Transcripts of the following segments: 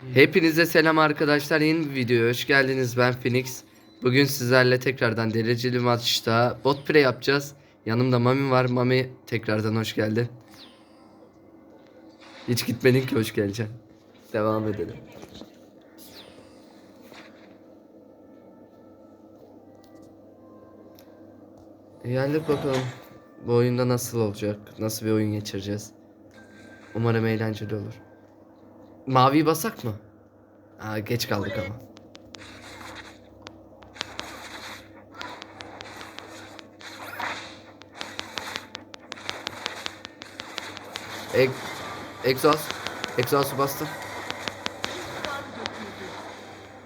Hepinize selam arkadaşlar. Yeni bir videoya hoş geldiniz. Ben Phoenix. Bugün sizlerle tekrardan dereceli maçta bot pre yapacağız. Yanımda Mami var. Mami tekrardan hoş geldin. Hiç gitmedin ki hoş geleceksin. Devam edelim. Geldik bakalım. Bu oyunda nasıl olacak? Nasıl bir oyun geçireceğiz? Umarım eğlenceli olur. Mavi basak mı? Aa, geç kaldık ama. Ek egzoz. Egzozu bastım.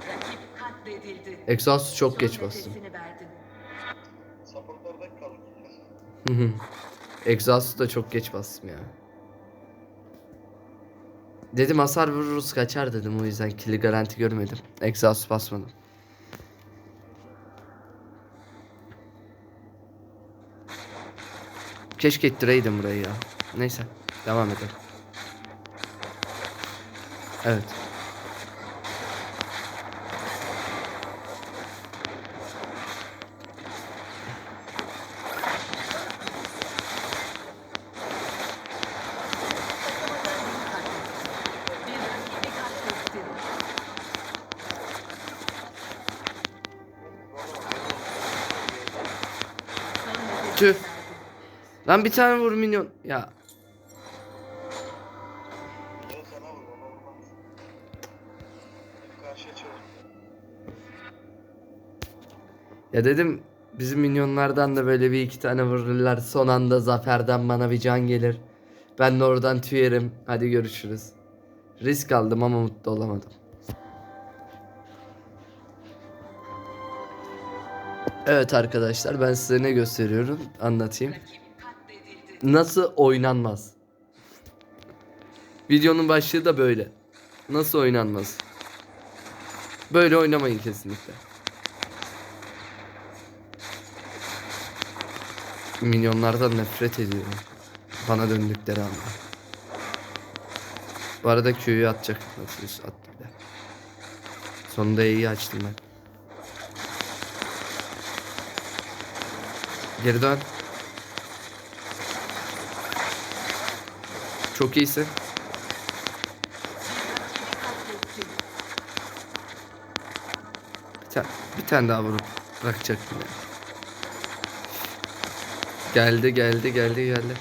Rakip katledildi. Egzoz çok geç bastım. Egzozu da çok geç bastım ya. Dedim hasar vururuz kaçar dedim o yüzden kili garanti görmedim. Egzoz basmadım. Keşke ettireydim burayı ya. Neyse devam edelim. Evet. Lan bir tane vur minyon. Ya. Ya dedim bizim minyonlardan da böyle bir iki tane vururlar. Son anda zaferden bana bir can gelir. Ben de oradan tüyerim. Hadi görüşürüz. Risk aldım ama mutlu olamadım. Evet arkadaşlar ben size ne gösteriyorum anlatayım. Nasıl oynanmaz? Videonun başlığı da böyle. Nasıl oynanmaz? Böyle oynamayın kesinlikle. Minyonlardan nefret ediyorum. Bana döndükleri anda. Bu arada Q'yu atacak. Nasıl attı bile. Sonunda iyi açtım ben. Geri dön. Çok iyisin. Bir, ta- bir tane daha vurup bırakacaktım ya. Geldi geldi geldi geldi.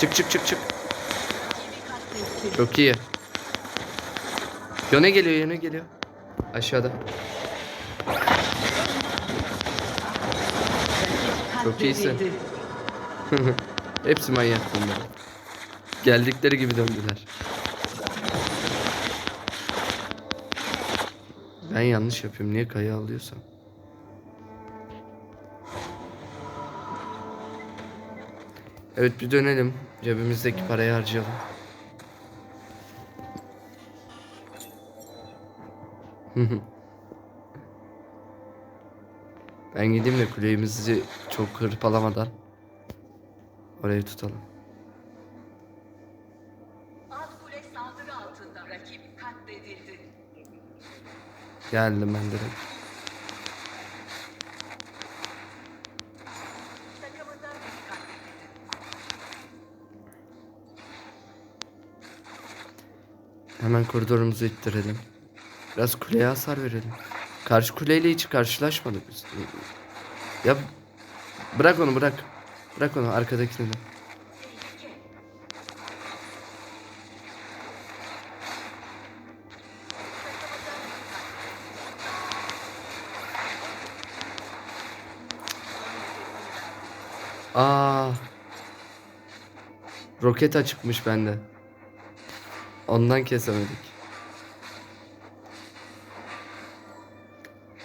Çık çık çık çık. Çok iyi. Yöne geliyor yöne geliyor. Aşağıda. Çok iyisin. Hepsi manyak bunlar. Geldikleri gibi döndüler. Ben yanlış yapıyorum. Niye kayı alıyorsam? Evet bir dönelim. Cebimizdeki parayı harcayalım. ben gideyim de kuleyimizi çok hırpalamadan orayı tutalım. Alt kule saldırı altında. Rakip katledildi. Geldim ben direkt. Takımından biri katledildi. Hemen koridorumuzu ittirelim. Biraz kuleye hasar verelim. Karşı kuleyle hiç karşılaşmadık biz. Ya bırak onu bırak. Bırak onu arkadakini de. Aa. Roket açıkmış bende. Ondan kesemedik.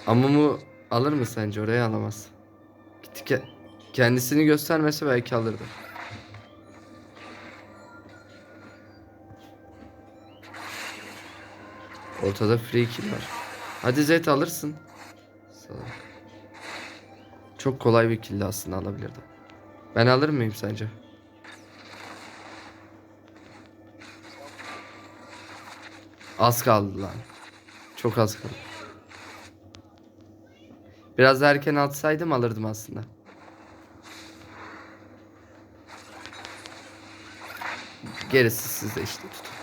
Amumu alır mı sence? Oraya alamaz. Kendisini göstermese belki alırdı. Ortada free kill var. Hadi Zed alırsın. Çok kolay bir kill aslında alabilirdi. Ben alır mıyım sence? Az kaldı lan. Çok az kaldı. Biraz erken atsaydım alırdım aslında. Gerisi sizde işte tutun.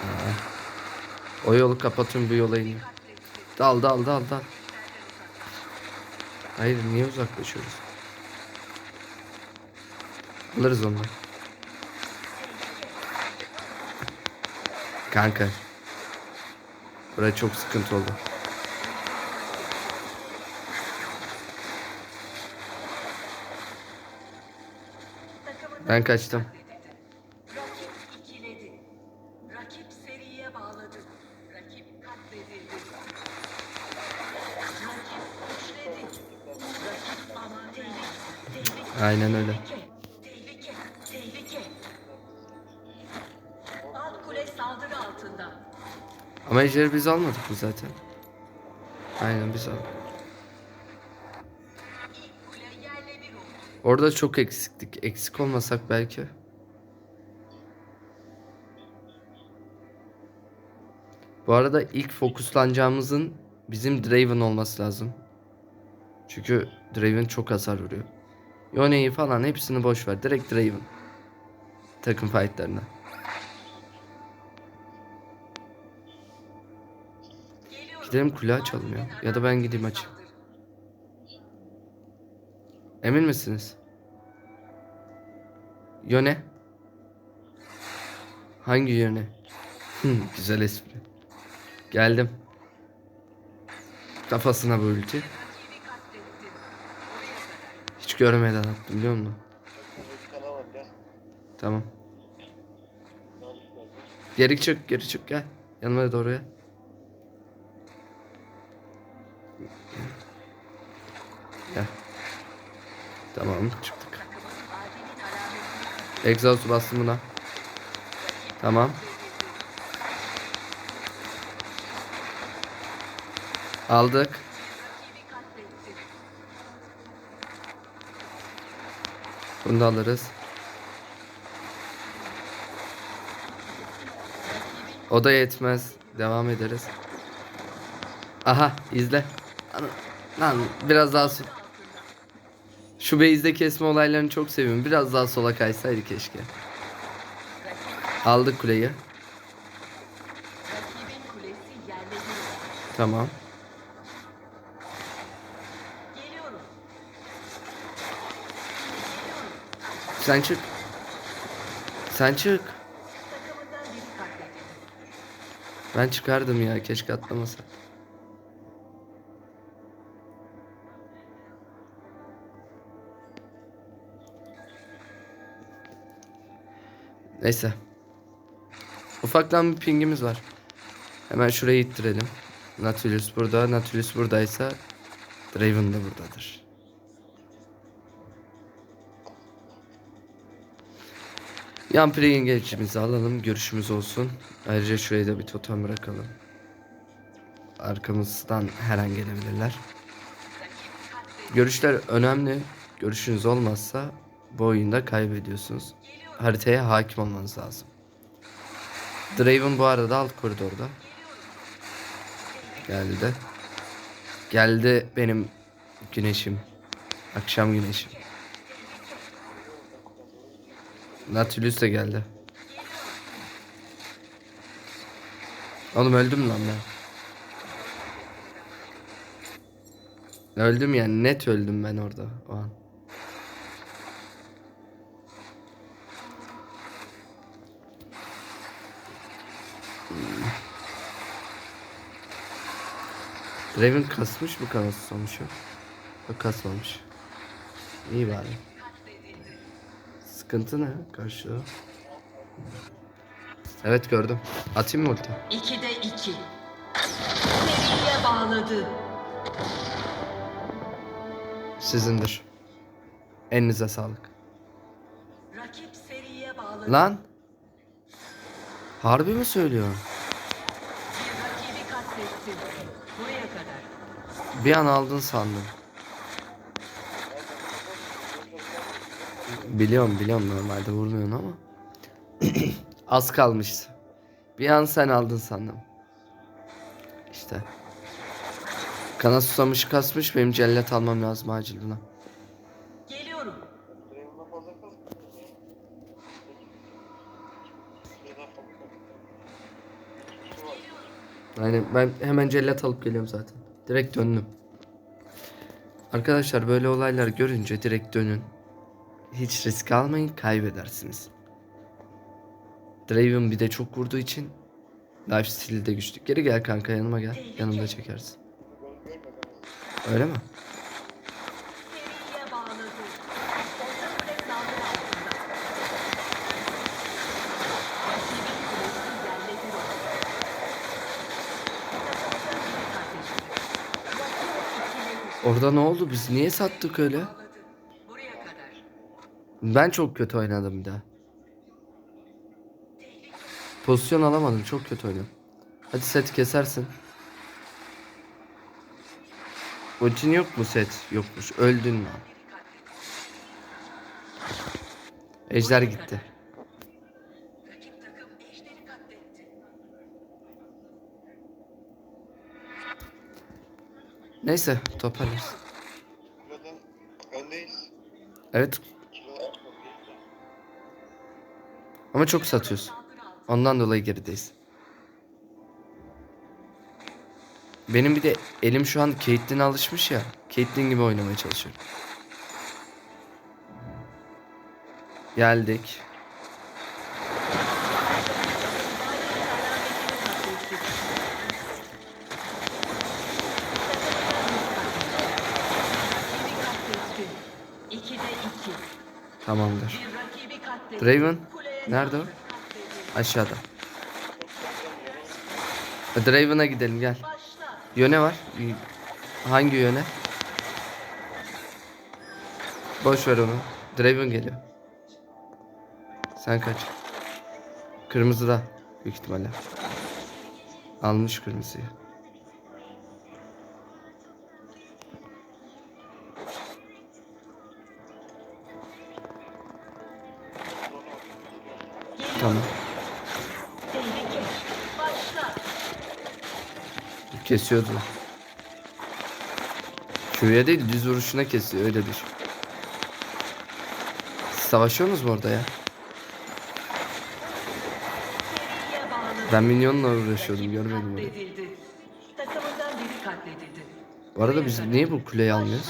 Aa. O yolu kapatıyorum bu yola iniyorum. Dal dal dal dal. Hayır niye uzaklaşıyoruz? Alırız onu. Kanka. Buraya çok sıkıntı oldu. Ben kaçtım. katledildi. Rakip ikiledi. Rakip seriye bağladı. Rakip katledildi. Rakip güçledi. Rakip ama tehlike. Tehlike. Aynen öyle. Ama ejderi biz almadık mı zaten? Aynen biz aldık. Orada çok eksiktik. Eksik olmasak belki. Bu arada ilk fokuslanacağımızın bizim Draven olması lazım. Çünkü Draven çok hasar vuruyor. Yone'yi falan hepsini boş ver. Direkt Draven. Takım fightlarına. Gidelim kule açalım ya. Ya da ben gideyim açayım. Emin misiniz? Yöne? Hangi yöne? Güzel espri. Geldim. Kafasına bu ulti. Rakibi katlettin. Oraya kadar. Hiç görmeden attım biliyor musun? Tamam. Geri çık, geri çık gel. Yanıma doğru gel. Gel. Tamam çıktık. Exhaust bastım buna. Tamam. Aldık. Rakibi katlettin. Bunu da alırız. O da yetmez. Devam ederiz. Aha izle. Lan biraz daha so- Şu base'de kesme olaylarını çok seviyorum. Biraz daha sola kaysaydı keşke. Aldık kuleyi. Tamam. Geliyorum. Sen çık. Sen çık. Ben çıkardım ya keşke atlamasa. Neyse. Ufaktan bir pingimiz var. Hemen şurayı ittirelim. Nautilus burada. Nautilus buradaysa Draven da buradadır. Yan play engage'imizi alalım. Görüşümüz olsun. Ayrıca şuraya da bir totem bırakalım. Arkamızdan her an gelebilirler. Görüşler önemli. Görüşünüz olmazsa bu oyunda kaybediyorsunuz. Haritaya hakim olmanız lazım. Draven bu arada alt koridorda. Geldi. Geldi benim güneşim. Akşam güneşim. Nautilus da geldi. Oğlum öldüm lan ben. Öldüm yani net öldüm ben orada o an. Draven kasmış mı o? Yok kasmamış. İyi bari. Sıkıntı ne karşıda? Evet gördüm. Atayım mı ulti? 2'de 2. Seriye bağladı. Sizindir. Elinize sağlık. Rakip seriye bağladı. Lan. Harbi mi söylüyor? Bir rakibi katlettin. Buraya kadar. Bir an aldın sandım. Biliyorum biliyorum normalde vurmuyorsun ama. Az kalmıştı. Bir an sen aldın sandım. İşte. Kana susamış kasmış benim cellat almam lazım acil buna. Geliyorum. Yani ben hemen cellat alıp geliyorum zaten. Direkt döndüm. Arkadaşlar böyle olaylar görünce direkt dönün. Hiç risk almayın kaybedersiniz. Draven bir de çok vurduğu için life steal'i de güçlü. Geri gel kanka yanıma gel. Yanımda çekersin. Öyle mi? Orada ne oldu? Biz niye sattık öyle? Ben çok kötü oynadım bir daha. Pozisyon alamadım. Çok kötü oynadım. Hadi set kesersin. Ultin yok mu set? Yokmuş. Öldün mü? Ejder gitti. Neyse toparlarız. Öndeyiz. Evet ama çok satıyorsun. Ondan dolayı gerideyiz. Benim bir de elim şu an Caitlyn'e alışmış ya. Caitlyn gibi oynamaya çalışıyorum. Geldik. Tamamdır. Draven nerede o? Aşağıda. Hadi Raven'a gidelim gel. Yöne var. Hangi yöne? Boş ver onu. Draven geliyor. Sen kaç. Kırmızı da büyük ihtimalle. Almış kırmızıyı. Tamam. Kesiyordu. Q'ya değil düz vuruşuna kesiyor öyle düşün. Savaşıyorsunuz mu orada ya? Ben minyonla uğraşıyordum görmedim onu. Bu arada biz niye bu kuleyi almıyoruz?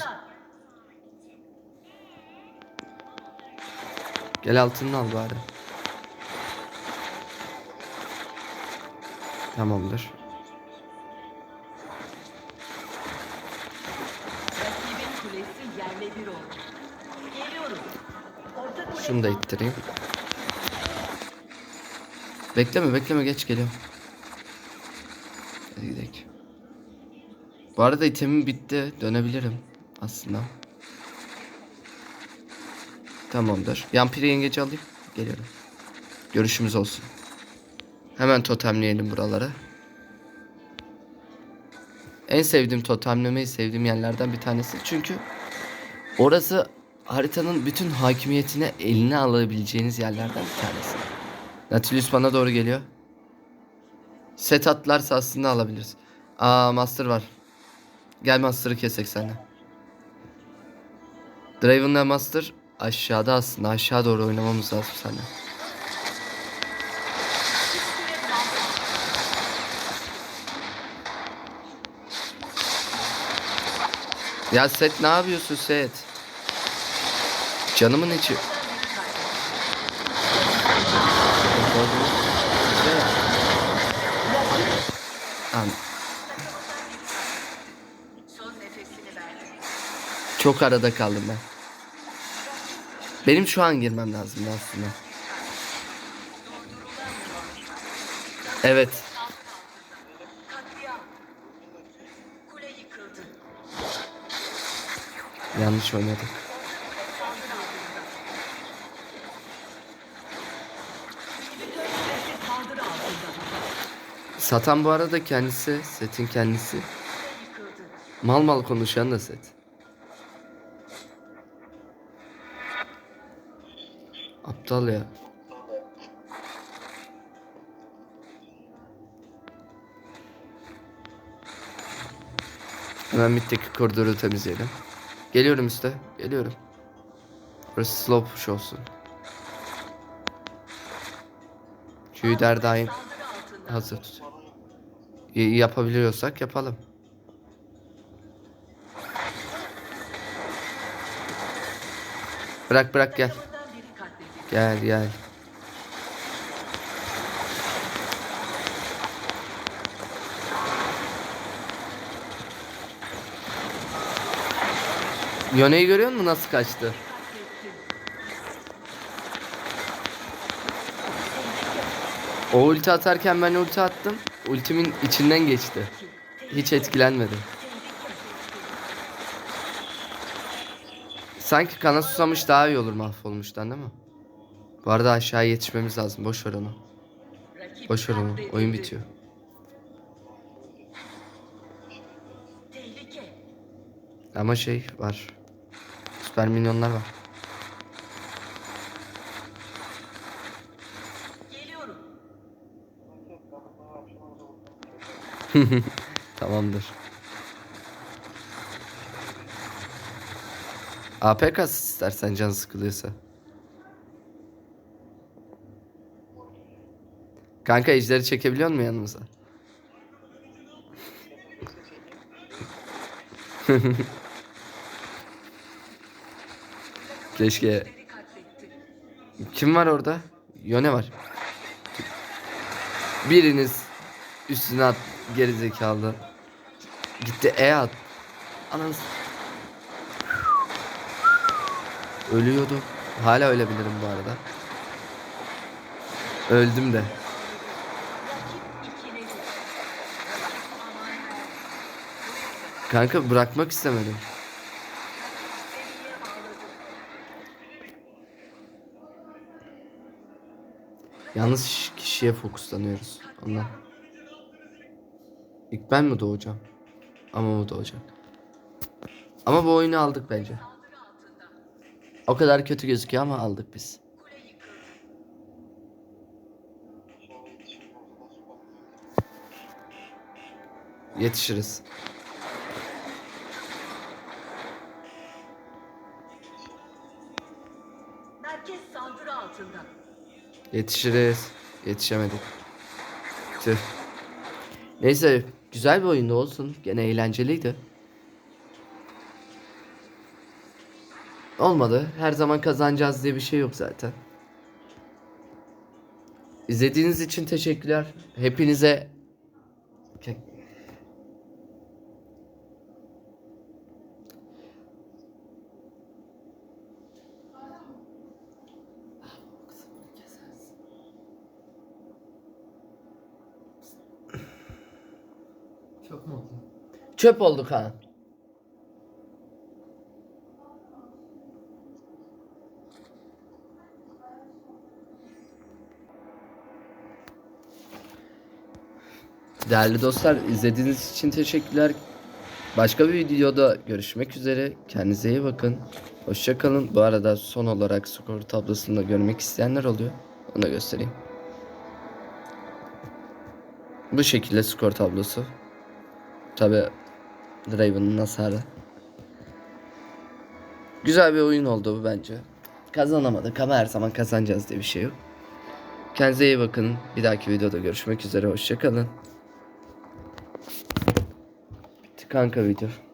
Gel altını al bari. Kule Şunu da ittireyim. Bekleme bekleme geç geliyorum. Hadi gidelim. Bu arada itemim bitti. Dönebilirim aslında. Tamamdır. Yampiri yengeci alayım. Geliyorum. Görüşümüz olsun. Hemen totemleyelim buraları. En sevdiğim totemlemeyi sevdiğim yerlerden bir tanesi. Çünkü orası haritanın bütün hakimiyetine eline alabileceğiniz yerlerden bir tanesi. Nautilus bana doğru geliyor. Set atlarsa aslında alabiliriz. Aa Master var. Gel Master'ı kesek seninle. Draven'la Master aşağıda aslında. Aşağı doğru oynamamız lazım seninle. Ya Set ne yapıyorsun Set? Canımın içi. An-. Çok arada kaldım ben. Benim şu an girmem lazım aslında. Evet. Yanlış oynadım. Satan bu arada kendisi, setin kendisi. Mal mal konuşan da set. Aptal ya. Hemen mitteki koridoru temizleyelim. Geliyorum üste. Geliyorum. Burası slow push olsun. Q'yu der daim hazır tut. Y- yapabiliyorsak yapalım. Bırak bırak gel. Gel gel. Yone'yi görüyor musun nasıl kaçtı? O ulti atarken ben ulti attım. Ultimin içinden geçti. Hiç etkilenmedi. Sanki kana susamış daha iyi olur mahvolmuştan değil mi? Bu arada aşağıya yetişmemiz lazım. Boş ver onu. Boş ver onu. Oyun bitiyor. Ama şey var. Süper minyonlar var. Tamamdır. AP kas istersen can sıkılıyorsa. Kanka ejderi çekebiliyor musun yanımıza? Keşke. Kim var orada? Yone var. Biriniz üstüne at geri zekalı. Gitti E at. Ananı s- Ölüyordu. Hala ölebilirim bu arada. Öldüm de. Kanka bırakmak istemedim. Yalnız ş- kişiye fokuslanıyoruz. Ondan. İlk ben mi doğacağım? Ama o doğacak. Ama bu oyunu aldık bence. O kadar kötü gözüküyor ama aldık biz. Yetişiriz. Yetişiriz. Yetişemedik. Tüh. Neyse güzel bir oyunda olsun. Gene eğlenceliydi. Olmadı. Her zaman kazanacağız diye bir şey yok zaten. İzlediğiniz için teşekkürler. Hepinize Oldu? çöp olduk ha. Değerli dostlar izlediğiniz için teşekkürler. Başka bir videoda görüşmek üzere. Kendinize iyi bakın. Hoşça kalın. Bu arada son olarak skor tablosunu da görmek isteyenler oluyor. Onu da göstereyim. Bu şekilde skor tablosu. Tabi Draven'ın hasarı. Güzel bir oyun oldu bu bence. Kazanamadık ama her zaman kazanacağız diye bir şey yok. Kendinize iyi bakın. Bir dahaki videoda görüşmek üzere. Hoşçakalın. Bitti kanka video.